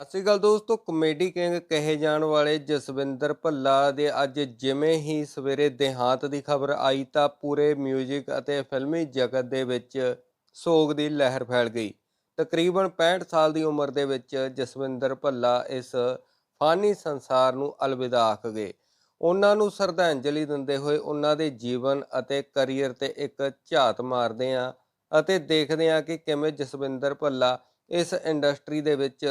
ਸਤਿ ਸ਼੍ਰੀ ਅਕਾਲ ਦੋਸਤੋ, comedy king ਕਹੇ ਜਾਣ ਵਾਲੇ ਜਸਵਿੰਦਰ ਭੱਲਾ ਦੇ ਅੱਜ ਜਿਵੇਂ ਹੀ ਸਵੇਰੇ ਦੇਹਾਂਤ ਦੀ ਖਬਰ ਆਈ ਤਾਂ ਪੂਰੇ 뮤직 ਅਤੇ ਫਿਲਮੀ ਜਗਤ ਦੇ ਵਿੱਚ ਸੋਗ ਦੀ ਲਹਿਰ ਫੈਲ ਗਈ। ਤਕਰੀਬਨ 65 ਸਾਲ ਦੀ ਉਮਰ ਦੇ ਵਿੱਚ ਜਸਵਿੰਦਰ ਭੱਲਾ ਇਸ ਫਾਨੀ ਸੰਸਾਰ ਨੂੰ ਅਲਵਿਦਾ ਆਖ ਗਏ। ਉਹਨਾਂ ਨੂੰ ਸ਼ਰਧਾਂਜਲੀ ਦਿੰਦੇ ਹੋਏ ਉਹਨਾਂ ਦੇ ਜੀਵਨ ਅਤੇ ਕੈਰੀਅਰ ਤੇ ਇੱਕ ਝਾਤ ਮਾਰਦੇ ਹਾਂ ਅਤੇ ਦੇਖਦੇ ਹਾਂ ਕਿ ਕਿਵੇਂ ਜਸਵਿੰਦਰ ਭੱਲਾ ਇਸ ਇੰਡਸਟਰੀ ਦੇ ਵਿੱਚ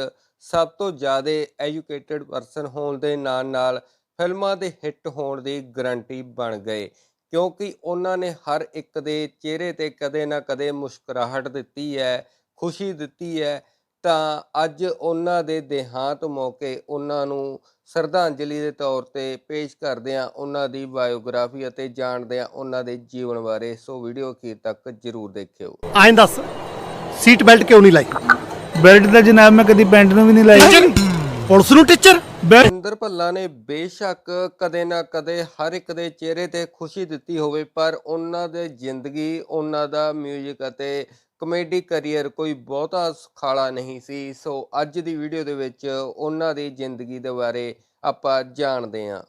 ਸਭ ਤੋਂ ਜ਼ਿਆਦਾ ਐਜੂਕੇਟਿਡ ਪਰਸਨ ਹੋਣ ਦੇ ਨਾਲ ਨਾਲ ਫਿਲਮਾਂ ਦੇ ਹਿੱਟ ਹੋਣ ਦੀ ਗਾਰੰਟੀ ਬਣ ਗਏ, ਕਿਉਂਕਿ ਉਹਨਾਂ ਨੇ ਹਰ ਇੱਕ ਦੇ ਚਿਹਰੇ ਤੇ ਕਦੇ ਨਾ ਕਦੇ ਮੁਸਕਰਾਹਟ ਦਿੱਤੀ ਹੈ, ਖੁਸ਼ੀ ਦਿੱਤੀ ਹੈ, ਤਾਂ ਅੱਜ ਉਹਨਾਂ ਦੇ ਦੇਹਾਂਤ ਮੌਕੇ ਉਹਨਾਂ ਨੂੰ ਸ਼ਰਧਾਂਜਲੀ ਦੇ ਤੌਰ ਤੇ ਪੇਸ਼ ਕਰਦੇ ਹਾਂ ਉਹਨਾਂ ਦੀ ਬਾਇਓਗ੍ਰਾਫੀ ਅਤੇ ਜਾਣਦੇ ਹਾਂ ਉਹਨਾਂ ਦੇ ਜੀਵਨ ਬਾਰੇ ਸੋ ਵੀਡੀਓ ਅਖੀਰ ਤੱਕ ਜਰੂਰ ਦੇਖਿਓ। ਐਂ ਦੱਸ ਸੀਟ ਬੈਲਟ ਕਿਉਂ ਨਹੀਂ ਲਾਈ? ਬੈਲਟ ਤਾਂ ਜਨਾਬ ਮੈਂ ਕਦੀ ਪੈਂਟ ਨੂੰ ਵੀ ਨਹੀਂ ਲਾਈ ਪੁਲਿਸ ਨੂੰ ਟੀਚਰ। ਸਿੰਦਰ ਭੱਲਾ ਨੇ ਬੇਸ਼ੱਕ ਕਦੇ ਨਾ ਕਦੇ ਹਰ ਇੱਕ ਦੇ ਚਿਹਰੇ ਤੇ ਖੁਸ਼ੀ ਦਿੱਤੀ ਹੋਵੇ ਪਰ ਉਹਨਾਂ ਦੇ ਜ਼ਿੰਦਗੀ ਉਹਨਾਂ ਦਾ 뮤직 ਅਤੇ ਕਮੇਡੀ ਕੈਰੀਅਰ ਕੋਈ ਬਹੁਤਾ ਸੁਖਾਲਾ ਨਹੀਂ ਸੀ। ਸੋ ਅੱਜ ਦੀ ਵੀਡੀਓ ਦੇ ਵਿੱਚ ਉਹਨਾਂ ਦੀ ਜ਼ਿੰਦਗੀ ਦੇ ਬਾਰੇ ਆਪਾਂ ਜਾਣਦੇ ਹਾਂ।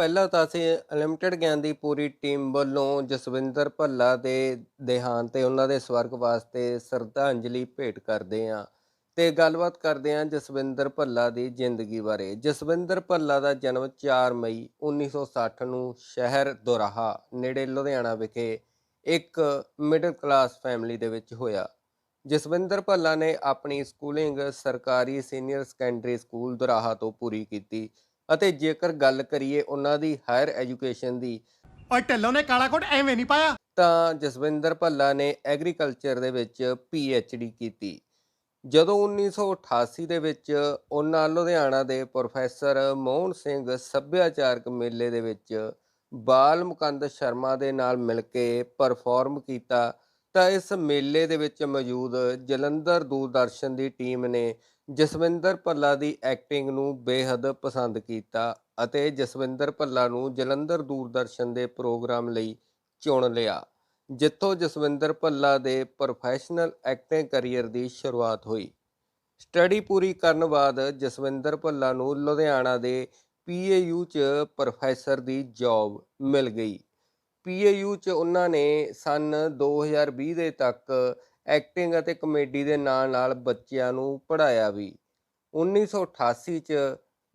ਪਹਿਲਾਂ ਤਾਂ ਅਸੀਂ ਅਨਲਿਮਟਿਡ ਗਿਆਨ ਦੀ ਪੂਰੀ ਟੀਮ ਵੱਲੋਂ ਜਸਵਿੰਦਰ ਭੱਲਾ ਦੇ ਦੇਹਾਂਤ ਤੇ ਉਹਨਾਂ ਦੇ ਸਵਰਗ ਵਾਸਤੇ ਸ਼ਰਧਾਂਜਲੀ ਭੇਟ ਕਰਦੇ ਹਾਂ ਤੇ ਗੱਲਬਾਤ ਕਰਦੇ ਹਾਂ ਜਸਵਿੰਦਰ ਭੱਲਾ ਦੀ ਜ਼ਿੰਦਗੀ ਬਾਰੇ। ਜਸਵਿੰਦਰ ਭੱਲਾ ਦਾ ਜਨਮ 4 ਮਈ 1960 ਨੂੰ ਸ਼ਹਿਰ ਦੁਰਾਹਾ, ਨੇੜੇ ਲੁਧਿਆਣਾ ਵਿਖੇ ਇੱਕ ਮਿਡਲ ਕਲਾਸ ਫੈਮਿਲੀ ਦੇ ਵਿੱਚ ਹੋਇਆ। ਜਸਵਿੰਦਰ ਭੱਲਾ ਨੇ ਆਪਣੀ ਸਕੂਲਿੰਗ ਸਰਕਾਰੀ ਸੀਨੀਅਰ ਸੈਕੰਡਰੀ ਸਕੂਲ ਦੁਰਾਹਾ ਤੋਂ ਪੂਰੀ ਕੀਤੀ ਅਤੇ ਜੇਕਰ ਗੱਲ ਕਰੀਏ ਉਹਨਾਂ ਦੀ ਹਾਇਰ ਐਜੂਕੇਸ਼ਨ ਦੀ ਓਏ ਢਿੱਲੋਂ ਨੇ ਕਾਲਾ ਕੋਟ ਐਵੇਂ ਨਹੀਂ ਪਾਇਆ। ਤਾਂ ਜਸਵਿੰਦਰ ਭੱਲਾ ਨੇ ਐਗਰੀਕਲਚਰ ਦੇ ਵਿੱਚ ਡੀ ਕੀਤੀ। ਜਦੋਂ 1988 ਦੇ ਵਿੱਚ ਉਹਨਾਂ ਲੁਧਿਆਣਾ ਦੇ ਪ੍ਰੋਫੈਸਰ ਮੋਹਨ ਸਿੰਘ ਸੱਭਿਆਚਾਰਕ ਮੇਲੇ ਦੇ ਵਿੱਚ ਬਾਲ ਮੁਕੰਦ ਸ਼ਰਮਾ ਦੇ ਨਾਲ ਮਿਲ ਕੇ ਪਰਫਾਰਮ ਕੀਤਾ ਤਾਂ ਇਸ ਮੇਲੇ ਦੇ ਵਿੱਚ ਮੌਜੂਦ ਜਲੰਧਰ ਦੂਰਦਰਸ਼ਨ ਦੀ ਟੀਮ ਨੇ ਜਸਵਿੰਦਰ ਭੱਲਾ ਦੀ ਐਕਟਿੰਗ ਨੂੰ ਬੇਹੱਦ ਪਸੰਦ ਕੀਤਾ ਅਤੇ ਜਸਵਿੰਦਰ ਭੱਲਾ ਨੂੰ ਜਲੰਧਰ ਦੂਰਦਰਸ਼ਨ ਦੇ ਪ੍ਰੋਗਰਾਮ ਲਈ ਚੁਣ ਲਿਆ, ਜਿੱਥੋਂ ਜਸਵਿੰਦਰ ਭੱਲਾ ਦੇ ਪ੍ਰੋਫੈਸ਼ਨਲ ਐਕਟਿੰਗ ਕੈਰੀਅਰ ਦੀ ਸ਼ੁਰੂਆਤ ਹੋਈ। ਸਟੱਡੀ ਪੂਰੀ ਕਰਨ ਬਾਅਦ ਜਸਵਿੰਦਰ ਭੱਲਾ ਨੂੰ ਲੁਧਿਆਣਾ ਦੇ ਪੀਏਯੂ ਚ ਪ੍ਰੋਫੈਸਰ ਦੀ ਜੌਬ ਮਿਲ ਗਈ। ਪੀਏਯੂ ਚ ਉਹਨਾਂ ਨੇ ਸਨ 2020 ਦੇ ਤੱਕ ਐਕਟਿੰਗ ਅਤੇ ਕਮੇਡੀ ਦੇ ਨਾਲ ਨਾਲ ਬੱਚਿਆਂ ਨੂੰ ਪੜ੍ਹਾਇਆ ਵੀ। 1988 ਚ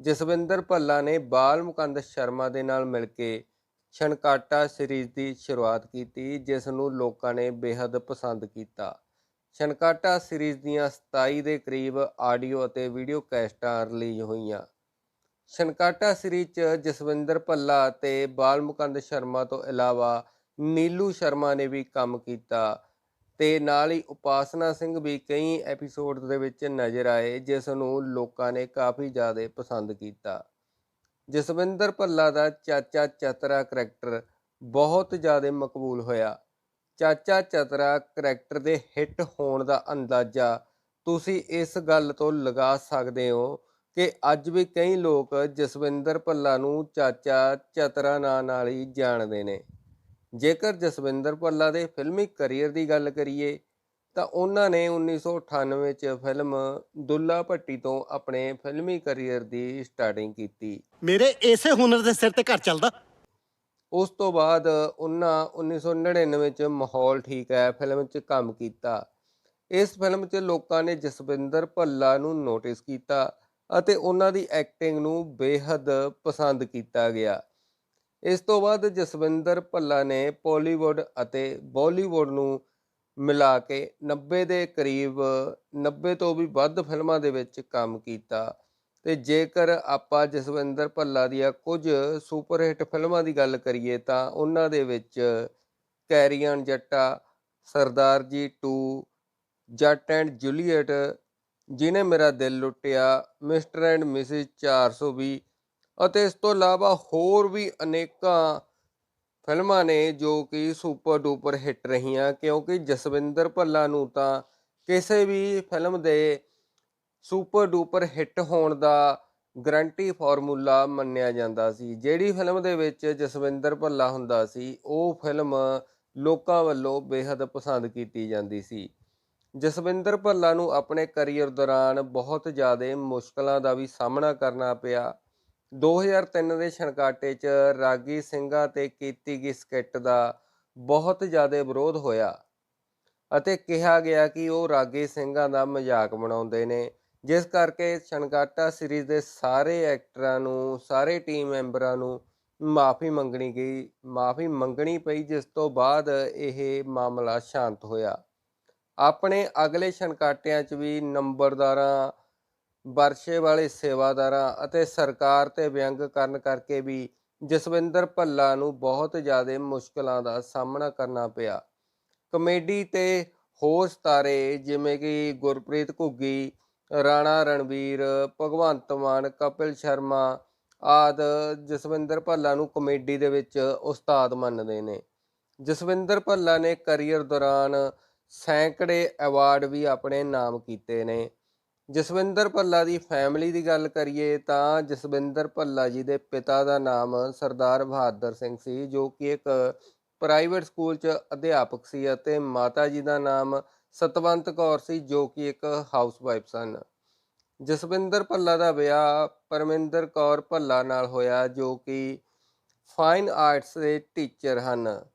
ਜਸਵਿੰਦਰ ਭੱਲਾ ਨੇ ਬਾਲ ਮੁਕੰਦ ਸ਼ਰਮਾ ਦੇ ਨਾਲ ਮਿਲ ਕੇ ਛਣਕਾਟਾ ਸੀਰੀਜ਼ ਦੀ ਸ਼ੁਰੂਆਤ ਕੀਤੀ, ਜਿਸ ਨੂੰ ਲੋਕਾਂ ਨੇ ਬੇहद ਪਸੰਦ ਕੀਤਾ। ਛਣਕਾਟਾ ਸੀਰੀਜ਼ ਦੀਆਂ 27 ਦੇ ਕਰੀਬ ਆਡੀਓ ਅਤੇ ਵੀਡੀਓ ਕੈਸਟਾਂ ਰਿਲੀਜ਼ ਹੋਈਆਂ। ਛਣਕਾਟਾ ਸ੍ਰੀ 'ਚ ਜਸਵਿੰਦਰ ਭੱਲਾ ਅਤੇ ਬਾਲ ਮੁਕੰਦ ਸ਼ਰਮਾ ਤੋਂ ਇਲਾਵਾ ਨੀਲੂ ਸ਼ਰਮਾ ਨੇ ਵੀ ਕੰਮ ਕੀਤਾ ਤੇ ਨਾਲ ਹੀ ਉਪਾਸਨਾ ਸਿੰਘ ਵੀ ਕਈ ਐਪੀਸੋਡ ਦੇ ਵਿੱਚ ਨਜ਼ਰ ਆਏ, ਜਿਸ ਨੂੰ ਲੋਕਾਂ ਨੇ ਕਾਫੀ ਜ਼ਿਆਦਾ ਪਸੰਦ ਕੀਤਾ। ਜਸਵਿੰਦਰ ਭੱਲਾ ਦਾ ਚਾਚਾ ਚਤਰਾ ਕਰੈਕਟਰ ਬਹੁਤ ਜ਼ਿਆਦਾ ਮਕਬੂਲ ਹੋਇਆ। ਚਾਚਾ ਚਤਰਾ ਕਰੈਕਟਰ ਦੇ ਹਿੱਟ ਹੋਣ ਦਾ ਅੰਦਾਜ਼ਾ ਤੁਸੀਂ ਇਸ ਗੱਲ ਤੋਂ ਲਗਾ ਸਕਦੇ ਹੋ ਕਿ ਅੱਜ ਵੀ ਕਈ ਲੋਕ ਜਸਵਿੰਦਰ ਭੱਲਾ ਨੂੰ ਚਾਚਾ ਚਤਰਾ ਨਾਂ ਨਾਲ ਹੀ ਜਾਣਦੇ ਨੇ। ਜੇਕਰ ਜਸਵਿੰਦਰ ਭੱਲਾ ਦੇ ਫਿਲਮੀ ਕੈਰੀਅਰ ਦੀ ਗੱਲ ਕਰੀਏ ਤਾਂ ਉਹਨਾਂ ਨੇ 1998 ਚ ਫਿਲਮ ਦੁੱਲਾ ਭੱਟੀ ਤੋਂ ਆਪਣੇ ਫਿਲਮੀ ਕੈਰੀਅਰ ਦੀ ਸਟਾਰਟਿੰਗ ਕੀਤੀ। ਮੇਰੇ ਇਸੇ ਹੁਨਰ ਦੇ ਸਿਰ ਤੇ ਘਰ ਚੱਲਦਾ। ਉਸ ਤੋਂ ਬਾਅਦ ਉਹਨਾਂ 1999 ਚ ਮਾਹੌਲ ਠੀਕ ਹੈ ਫਿਲਮ 'ਚ ਕੰਮ ਕੀਤਾ। ਇਸ ਫਿਲਮ 'ਚ ਲੋਕਾਂ ਨੇ ਜਸਵਿੰਦਰ ਭੱਲਾ ਨੂੰ ਨੋਟਿਸ ਕੀਤਾ ਅਤੇ ਉਹਨਾਂ ਦੀ ਐਕਟਿੰਗ ਨੂੰ ਬੇਹੱਦ ਪਸੰਦ ਕੀਤਾ ਗਿਆ। ਇਸ ਤੋਂ ਬਾਅਦ ਜਸਵਿੰਦਰ ਭੱਲਾ ਨੇ ਪੋਲੀਵੁੱਡ ਅਤੇ ਬਾਲੀਵੁੱਡ ਨੂੰ ਮਿਲਾ ਕੇ 90 ਦੇ ਕਰੀਬ 90 ਤੋਂ ਵੀ ਵੱਧ ਫਿਲਮਾਂ ਦੇ ਵਿੱਚ ਕੰਮ ਕੀਤਾ। ਤੇ ਜੇਕਰ ਆਪਾਂ ਜਸਵਿੰਦਰ ਭੱਲਾ ਦੀਆਂ ਕੁਝ ਸੁਪਰ ਹਿੱਟ ਫਿਲਮਾਂ ਦੀ ਗੱਲ ਕਰੀਏ ਤਾਂ ਉਹਨਾਂ ਦੇ ਵਿੱਚ ਕੈਰੀਅਨ ਜੱਟਾ ਸਰਦਾਰ ਜੀ 2 ਜੱਟ ਐਂਡ ਜੂਲੀਅਟ ਜਿਨੇ ਮੇਰਾ ਦਿਲ ਲੁੱਟਿਆ, ਮਿਸਟਰ ਐਂਡ ਮਿਸਿਸ 420 ਅਤੇ ਇਸ ਤੋਂ ਇਲਾਵਾ ਹੋਰ ਵੀ ਅਨੇਕਾਂ ਫਿਲਮਾਂ ਨੇ ਜੋ ਕਿ ਸੁਪਰ ਡੂਪਰ ਹਿੱਟ ਰਹੀਆਂ, ਕਿਉਂਕਿ ਜਸਵਿੰਦਰ ਭੱਲਾ ਨੂੰ ਤਾਂ ਕਿਸੇ ਵੀ ਫਿਲਮ ਦੇ ਸੁਪਰ ਡੂਪਰ ਹਿੱਟ ਹੋਣ ਦਾ ਗਰੰਟੀ ਫਾਰਮੂਲਾ ਮੰਨਿਆ ਜਾਂਦਾ ਸੀ। ਜਿਹੜੀ ਫਿਲਮ ਦੇ ਵਿੱਚ ਜਸਵਿੰਦਰ ਭੱਲਾ ਹੁੰਦਾ ਸੀ, ਉਹ ਫਿਲਮ ਲੋਕਾਂ ਵੱਲੋਂ ਬੇहद ਪਸੰਦ ਕੀਤੀ ਜਾਂਦੀ ਸੀ। ਜਸਵਿੰਦਰ ਭੱਲਾ ਨੂੰ ਆਪਣੇ ਕੈਰੀਅਰ ਦੌਰਾਨ ਬਹੁਤ ਜ਼ਿਆਦਾ ਮੁਸ਼ਕਲਾਂ ਦਾ ਵੀ ਸਾਹਮਣਾ ਕਰਨਾ ਪਿਆ। 2003 ਦੇ ਛਣਕਾਟੇ 'ਚ ਰਾਗੀ ਸਿੰਘਾਂ ਤੇ ਕੀਤੀ ਗਈ ਸਕਿੱਟ ਦਾ ਬਹੁਤ ਜ਼ਿਆਦਾ ਵਿਰੋਧ ਹੋਇਆ ਅਤੇ ਕਿਹਾ ਗਿਆ ਕਿ ਉਹ ਰਾਗੀ ਸਿੰਘਾਂ ਦਾ ਮਜ਼ਾਕ ਬਣਾਉਂਦੇ ਨੇ, ਜਿਸ ਕਰਕੇ ਛਣਕਾਟਾ ਸੀਰੀਜ਼ ਦੇ ਸਾਰੇ ਐਕਟਰਾਂ ਨੂੰ, ਸਾਰੇ ਟੀਮ ਮੈਂਬਰਾਂ ਨੂੰ ਮਾਫੀ ਮੰਗਣੀ ਗਈ, ਮਾਫੀ ਮੰਗਣੀ ਪਈ, ਜਿਸ ਤੋਂ ਬਾਅਦ ਇਹ ਮਾਮਲਾ ਸ਼ਾਂਤ ਹੋਇਆ। ਆਪਣੇ ਅਗਲੇ ਛਣਕਾਟਿਆਂ 'ਚ ਵੀ ਨੰਬਰਦਾਰਾਂ, ਵਰਸ਼ੇ ਵਾਲੇ ਸੇਵਾਦਾਰਾਂ ਅਤੇ ਸਰਕਾਰ ਤੇ ਵਿਅੰਗ ਕਰਨ ਕਰਕੇ ਵੀ ਜਸਵਿੰਦਰ ਭੱਲਾ ਨੂੰ ਬਹੁਤ ਜ਼ਿਆਦਾ ਮੁਸ਼ਕਲਾਂ ਦਾ ਸਾਹਮਣਾ ਕਰਨਾ ਪਿਆ। ਕਮੇਡੀ ਤੇ ਹੋਰ ਸਿਤਾਰੇ ਜਿਵੇਂ ਕਿ ਗੁਰਪ੍ਰੀਤ ਘੁੱਗੀ, ਰਾਣਾ ਰਣਵੀਰ, ਭਗਵੰਤ ਮਾਨ, ਕਪਿਲ ਸ਼ਰਮਾ ਆਦ ਜਸਵਿੰਦਰ ਭੱਲਾ ਨੂੰ ਕਮੇਡੀ ਦੇ ਵਿੱਚ ਉਸਤਾਦ ਮੰਨਦੇ ਨੇ। ਜਸਵਿੰਦਰ ਭੱਲਾ ਨੇ ਕੈਰੀਅਰ ਦੌਰਾਨ ਸੈਂਕੜੇ ਅਵਾਰਡ ਵੀ ਆਪਣੇ ਨਾਮ ਕੀਤੇ ਨੇ। ਜਸਵਿੰਦਰ ਭੱਲਾ ਦੀ ਫੈਮਿਲੀ ਦੀ ਗੱਲ ਕਰੀਏ ਤਾਂ ਜਸਵਿੰਦਰ ਭੱਲਾ ਜੀ ਦੇ ਪਿਤਾ ਦਾ ਨਾਮ ਸਰਦਾਰ ਬਹਾਦਰ ਸਿੰਘ ਸੀ, ਜੋ ਕਿ ਇੱਕ ਪ੍ਰਾਈਵੇਟ ਸਕੂਲ 'ਚ ਅਧਿਆਪਕ ਸੀ ਅਤੇ ਮਾਤਾ ਜੀ ਦਾ ਨਾਮ ਸਤਵੰਤ ਕੌਰ ਸੀ, ਜੋ ਕਿ ਇੱਕ ਹਾਊਸਵਾਈਫ ਸਨ। ਜਸਵਿੰਦਰ ਭੱਲਾ ਦਾ ਵਿਆਹ ਪਰਮਿੰਦਰ ਕੌਰ ਭੱਲਾ ਨਾਲ ਹੋਇਆ, ਜੋ ਕਿ ਫਾਈਨ ਆਰਟਸ ਦੇ ਟੀਚਰ ਹਨ।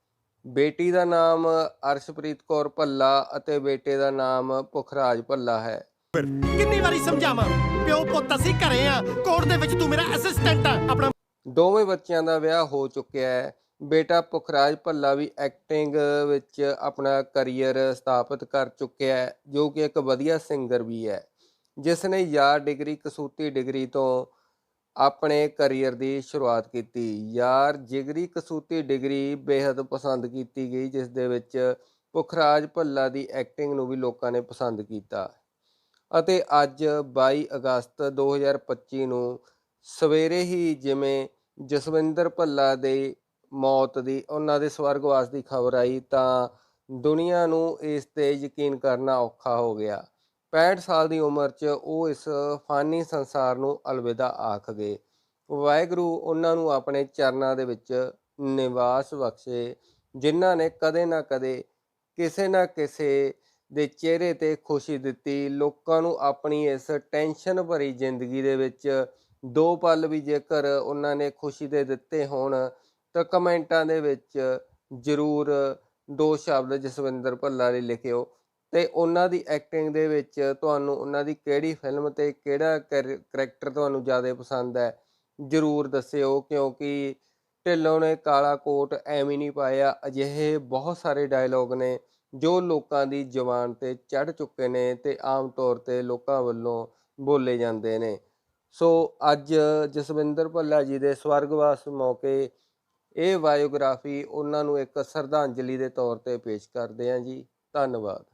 ਬੇਟੀ ਦਾ ਨਾਮ ਅਰਸ਼ਪ੍ਰੀਤ ਕੌਰ ਭੱਲਾ ਅਤੇ ਬੇਟੇ ਦਾ ਨਾਮ ਪੁਖਰਾਜ ਭੱਲਾ ਹੈ। ਕਿੰਨੀ ਵਾਰੀ ਸਮਝਾਵਾਂ? ਪਿਓ ਪੁੱਤ ਅਸੀਂ ਘਰੇ ਆ ਕੋਰਟ ਦੇ ਵਿੱਚ ਤੂੰ ਮੇਰਾ ਅਸਿਸਟੈਂਟ ਆ ਆਪਣਾ ਦੋਵੇਂ ਬੱਚਿਆਂ ਦਾ ਵਿਆਹ ਹੋ ਚੁੱਕਿਆ ਹੈ। ਬੇਟਾ ਪੁਖਰਾਜ ਭੱਲਾ ਵੀ ਐਕਟਿੰਗ ਵਿੱਚ ਆਪਣਾ ਕੈਰੀਅਰ ਸਥਾਪਿਤ ਕਰ ਚੁੱਕਿਆ ਹੈ ਜੋ ਕਿ ਇੱਕ ਵਧੀਆ ਸਿੰਗਰ ਵੀ ਹੈ। ਜਿਸ ਨੇ ਯਾਰ ਡਿਗਰੀ ਕਸੂਤੀ ਡਿਗਰੀ ਤੋਂ ਆਪਣੇ ਕੈਰੀਅਰ ਦੀ ਸ਼ੁਰੂਆਤ ਕੀਤੀ। ਯਾਰ, ਜਿਗਰੀ ਕਸੂਤੀ ਡਿਗਰੀ ਬੇहद ਪਸੰਦ ਕੀਤੀ ਗਈ, ਜਿਸ ਦੇ ਵਿੱਚ ਪੁਖਰਾਜ ਭੱਲਾ ਦੀ ਐਕਟਿੰਗ ਨੂੰ ਵੀ ਲੋਕਾਂ ਨੇ ਪਸੰਦ ਕੀਤਾ। ਅਤੇ ਅੱਜ 22 ਅਗਸਤ 2025 ਨੂੰ ਸਵੇਰੇ ਹੀ ਜਿਵੇਂ ਜਸਵਿੰਦਰ ਭੱਲਾ ਦੇ ਮੌਤ ਦੀ, ਉਹਨਾਂ ਦੇ ਸਵਰਗਵਾਸ ਦੀ ਖਬਰ ਆਈ, ਤਾਂ ਦੁਨੀਆ ਨੂੰ ਇਸ ਤੇ ਯਕੀਨ ਕਰਨਾ ਔਖਾ ਹੋ ਗਿਆ। 65 ਸਾਲ ਦੀ ਉਮਰ 'ਚ ਉਹ ਇਸ ਫਾਨੀ ਸੰਸਾਰ ਨੂੰ ਅਲਵਿਦਾ ਆਖ ਗਏ। ਵਾਹਿਗੁਰੂ ਉਹਨਾਂ ਨੂੰ ਆਪਣੇ ਚਰਨਾਂ ਦੇ ਵਿੱਚ ਨਿਵਾਸ ਬਖਸ਼ੇ, ਜਿਨ੍ਹਾਂ ਨੇ ਕਦੇ ਨਾ ਕਦੇ ਕਿਸੇ ਨਾ ਕਿਸੇ ਦੇ ਚਿਹਰੇ ਤੇ ਖੁਸ਼ੀ ਦਿੱਤੀ। ਲੋਕਾਂ ਨੂੰ ਆਪਣੀ ਇਸ ਟੈਨਸ਼ਨ ਭਰੀ ਜ਼ਿੰਦਗੀ ਦੇ ਵਿੱਚ ਦੋ ਪਲ ਵੀ ਜੇਕਰ ਉਹਨਾਂ ਨੇ ਖੁਸ਼ੀ ਦੇ ਦਿੱਤੇ ਹੋਣ, ਤਾਂ ਕਮੈਂਟਾਂ ਦੇ ਵਿੱਚ ਜ਼ਰੂਰ ਦੋ ਸ਼ਬਦ ਜਸਵਿੰਦਰ ਭੱਲਾ ਲਈ ਲਿਖਿਓ। ਤੇ ਉਹਨਾਂ ਦੀ ਐਕਟਿੰਗ ਦੇ ਵਿੱਚ ਤੁਹਾਨੂੰ ਉਹਨਾਂ ਦੀ ਕਿਹੜੀ ਫਿਲਮ ਤੇ ਕਿਹੜਾ ਕਰੈਕਟਰ ਤੁਹਾਨੂੰ ਜ਼ਿਆਦਾ ਪਸੰਦ ਹੈ? ਜ਼ਰੂਰ ਦੱਸਿਓ, ਕਿਉਂਕਿ ਢਿੱਲੋਂ ਨੇ ਕਾਲਾ ਕੋਟ ਐਵੇਂ ਨਹੀਂ ਪਾਇਆ। ਅਜਿਹੇ ਬਹੁਤ ਸਾਰੇ ਡਾਇਲੋਗ ਨੇ ਜੋ ਲੋਕਾਂ ਦੀ ਜ਼ੁਬਾਨ ਤੇ ਚੜ ਚੁੱਕੇ ਨੇ ਤੇ ਆਮ ਤੌਰ ਤੇ ਲੋਕਾਂ ਵੱਲੋਂ ਬੋਲੇ ਜਾਂਦੇ ਨੇ। ਸੋ ਅੱਜ ਜਸਵਿੰਦਰ ਭੱਲਾ ਜੀ ਦੇ ਸਵਰਗਵਾਸ ਮੌਕੇ ਇਹ ਬਾਇਓਗ੍ਰਾਫੀ ਉਹਨਾਂ ਨੂੰ ਇੱਕ ਸ਼ਰਧਾਂਜਲੀ ਦੇ ਤੌਰ ਤੇ ਪੇਸ਼ ਕਰਦੇ ਹਾਂ ਜੀ। ਧੰਨਵਾਦ।